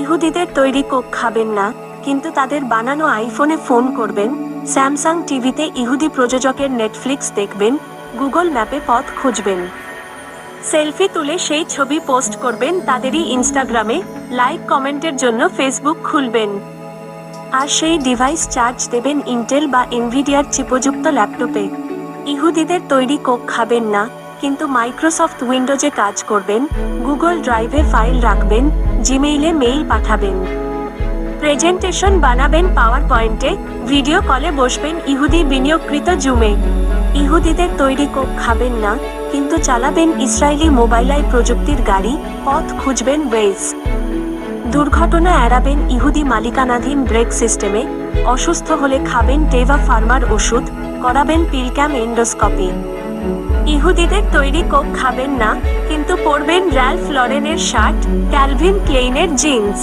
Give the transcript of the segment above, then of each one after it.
ইহুদিদের তৈরি কোক খাবেন না, কিন্তু তাদের বানানো আইফোনে ফোন করবেন, স্যামসাং টিভিতে ইহুদি প্রযোজকের নেটফ্লিক্স দেখবেন, গুগল ম্যাপে পথ খুঁজবেন। সেলফি তুলে সেই ছবি পোস্ট করবেন তাদেরই ইনস্টাগ্রামে, লাইক কমেন্টের জন্য ফেসবুক খুলবেন। আর সেই ডিভাইস চার্জ দেবেন ইন্টেল বা এনভিডিয়ার চিপযুক্ত ল্যাপটপে। ইহুদিদের তৈরি কোক খাবেন না, কিন্তু মাইক্রোসফট উইন্ডোজে কাজ করবেন, গুগল ড্রাইভে ফাইল রাখবেন জিমেইলে মেইল পাঠাবেন। প্রেজেন্টেশন বানাবেন পাওয়ার পয়েন্টে ভিডিও কলে বসবেন ইহুদি বিনিয়োগকৃত জুমে। ইহুদিদের তৈরি কোক খাবেন না, কিন্তু চালাবেন ইসরায়েলি মোবাইলাই প্রযুক্তির গাড়ি, পথ খুঁজবেন ওয়েজ দুর্ঘটনা এড়াবেন ইহুদি মালিকানাধীন ব্রেক সিস্টেমে অসুস্থ হলে খাবেন টেভা ফার্মার ওষুধ, করাবেন পিলক্যাম এন্ডোস্কপি ইহুদিদের তৈরি কোক খাবেন না, কিন্তু পরবেন র্যালফ লরেনের শার্ট, ক্যালভিন ক্লেইনের জিন্স।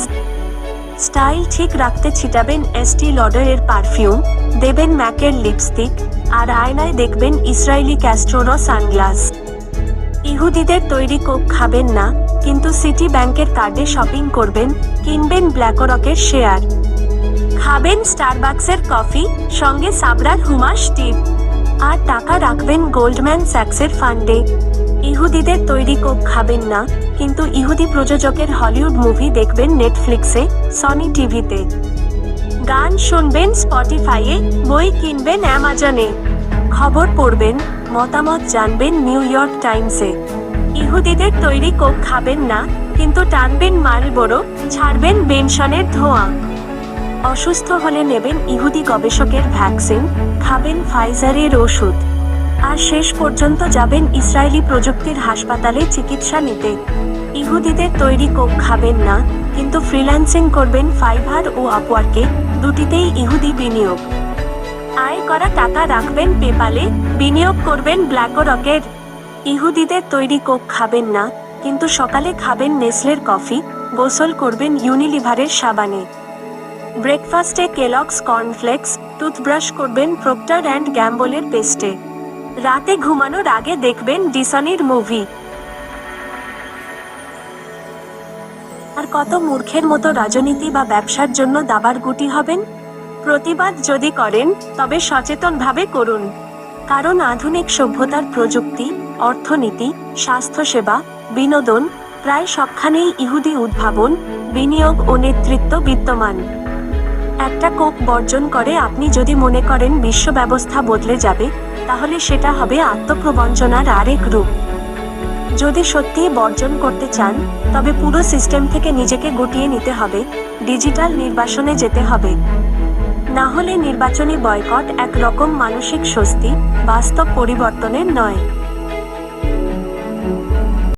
স্টাইল ঠিক রাখতে ছিটাবেন এসটি লডারের পারফিউম, দেবেন ম্যাকের লিপস্টিক, আর আয়নায় দেখবেন ইসরায়েলি ক্যাস্ট্রোরো সানগ্লাস। ইহুদিদের তৈরি কোক খাবেন না, কিন্তু সিটি ব্যাংকের কার্ডে শপিং করবেন, কিনবেন ব্ল্যাকরকের শেয়ার। খাবেন স্টারবাক্সের কফি, সঙ্গে সাবরার হুমাস টিপ। আর টাকা রাখবেন গোল্ডম্যান স্যাক্সের ফান্ডে। ইহুদিদের তৈরি কোক খাবেন না, কিন্তু ইহুদি প্রযোজকের হলিউড মুভি দেখবেন নেটফ্লিক্সে, সনি টিভিতে। গান শুনবেন স্পটিফাইয়ে, বই কিনবেন অ্যামাজনে। খবর পড়বেন, মতামত জানবেন নিউ ইয়র্ক টাইমসে। ইহুদিদের তৈরি কোক খাবেন না, কিন্তু টানবেন মালবড়ো ছাড়বেন বেনশনের ধোঁয়া। অসুস্থ হলে নেবেন ইহুদি গবেষকের ভ্যাকসিন, খাবেন ফাইজারের ওষুধ। আর শেষ পর্যন্ত যাবেন ইসরায়েলি প্রযুক্তির হাসপাতালে চিকিৎসা নিতে। ইহুদিদের তৈরি কোক খাবেন না, কিন্তু ফ্রিল্যান্সিং করবেন ফাইভার ও আপওয়ার্কে, দুটিতেই ইহুদি বিনিয়োগ। আয় করা টাকা রাখবেন পেপালে, বিনিয়োগ করবেন ব্ল্যাকরকের। ইহুদিদের তৈরি কোক খাবেন না, কিন্তু সকালে খাবেন নেসলের কফি, গোসল করবেন ইউনিলিভারের সাবানে। ব্রেকফাস্টে কেলক্স কর্নফ্লেক্স টুথব্রাশ করবেন প্রক্টর অ্যান্ড গ্যাম্বলের পেস্টে রাতে ঘুমানোর আগে দেখবেন ডিসনির মুভি আর কত মূর্খের মতো রাজনীতি বা ব্যবসার জন্য দাবার গুটি হবেন? প্রতিবাদ যদি করেন, তবে সচেতনভাবে করুন। কারণ আধুনিক সভ্যতার প্রযুক্তি, অর্থনীতি, স্বাস্থ্যসেবা, বিনোদন, প্রায় সবখানেই ইহুদি উদ্ভাবন, বিনিয়োগ ও নেতৃত্ব বিদ্যমান। একটা কোক বর্জন করে আপনি যদি মনে করেন বিশ্ব ব্যবস্থা বদলে যাবে, তাহলে সেটা হবে আত্মপ্রবঞ্চনার আরেক রূপ। যদি সত্যিই বর্জন করতে চান, তবে পুরো সিস্টেম থেকে নিজেকে গুটিয়ে নিতে হবে, ডিজিটাল নির্বাসনে যেতে হবে। না হলে নির্বাচনী বয়কট এক রকম মানসিক স্বস্তি, বাস্তব পরিবর্তনের নয়।